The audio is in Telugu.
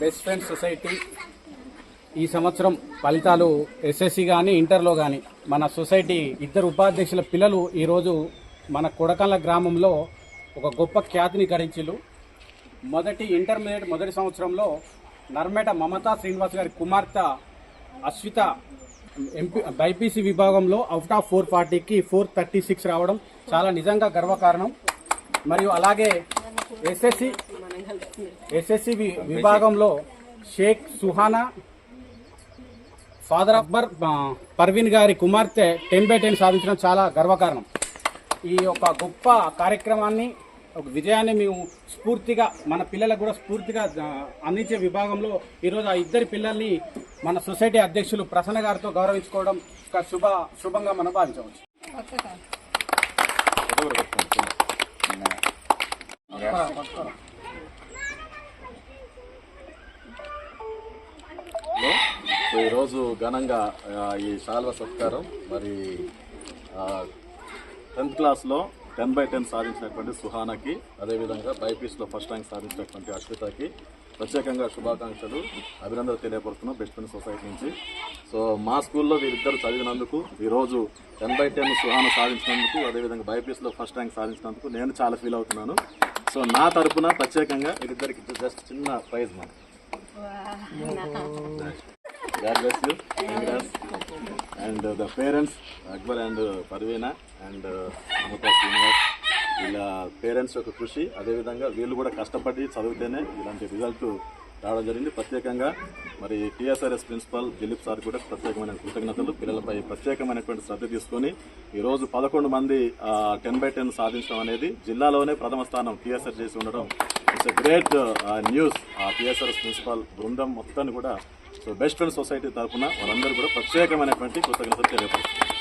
Best friend society. ఈ సంవత్సరం ఫలితాలు ఎస్ఎస్సి కానీ ఇంటర్లో కానీ మన సొసైటీ ఇద్దరు ఉపాధ్యక్షుల పిల్లలు ఈరోజు మన కొడకళ్ళ గ్రామంలో ఒక గొప్ప ఖ్యాతిని గడించిలు మొదటి ఇంటర్మీడియట్ మొదటి సంవత్సరంలో నర్మేట మమతా శ్రీనివాస్ గారి కుమార్తె అశ్విత ఎంపీ బైపీసీ విభాగంలో అవుట్ ఆఫ్ ఫోర్ ఫార్టీకి ఫోర్ థర్టీ సిక్స్ రావడం చాలా నిజంగా గర్వకారణం. మరియు అలాగే ఎస్ఎస్సి ఎస్ఎస్సి వి- విభాగంలో షేక్ సుహానా ఫాదర్ అక్బర్ పర్వీన్ గారి కుమార్తె టెన్ బై టెన్ సాధించడం చాలా గర్వకారణం. ఈ యొక్క గొప్ప కార్యక్రమాన్ని ఒక విజయాన్ని మేము స్ఫూర్తిగా మన పిల్లలకు కూడా స్ఫూర్తిగా అందించే విభాగంలో ఈరోజు ఆ ఇద్దరి పిల్లల్ని మన సొసైటీ అధ్యక్షులు ప్రసన్న గారితో గౌరవించుకోవడం ఒక శుభ శుభంగా మనం భావించవచ్చు. ఈరోజు ఘనంగా ఈ శాల్వ సత్కారం. మరి టెన్త్ క్లాస్లో టెన్ బై టెన్ సాధించినటువంటి సుహానాకి అదేవిధంగా బైపీస్లో ఫస్ట్ ర్యాంక్ సాధించినటువంటి అశ్వితకి ప్రత్యేకంగా శుభాకాంక్షలు. అభినందనలు తెలియపడుతున్నాం బెస్ట్ ఫ్రెండ్ సొసైటీ నుంచి. సో మా స్కూల్లో వీరిద్దరు చదివినందుకు ఈరోజు టెన్ బై టెన్ సుహాన సాధించినందుకు అదేవిధంగా బైపీస్లో ఫస్ట్ ర్యాంక్ సాధించినందుకు నేను చాలా ఫీల్ అవుతున్నాను. సో నా తరపున ప్రత్యేకంగా వీరిద్దరికి జస్ట్ చిన్న ప్రైజ్ మనం God bless you. Congrats. And uh, the and Akbar and uh, Parveena వీళ్ళ పేరెంట్స్ యొక్క కృషి. అదేవిధంగా వీళ్ళు కూడా కష్టపడి చదివితేనే ఇలాంటి రిజల్ట్ రావడం జరిగింది. ప్రత్యేకంగా మరి టీఎస్ఆర్ఎస్ ప్రిన్సిపల్ దిలీప్ సార్ కూడా ప్రత్యేకమైన కృతజ్ఞతలు. పిల్లలపై ప్రత్యేకమైనటువంటి శ్రద్ధ తీసుకొని ఈరోజు పదకొండు మంది టెన్ బై టెన్ సాధించడం అనేది జిల్లాలోనే ప్రథమ స్థానం టీఎస్ఆర్ చేసి ఉండడం. ఇట్స్ ఎ గ్రేట్ న్యూస్ ఆ టీఎస్ఆర్ఎస్ ప్రిన్సిపల్ బృందం మొత్తాన్ని కూడా సో బెస్ట్ ఫ్రెండ్ సొసైటీ తరఫున వాళ్ళందరూ కూడా ప్రత్యేకమైనటువంటి కృతజ్ఞతలు తెలియపరుస్తున్నారు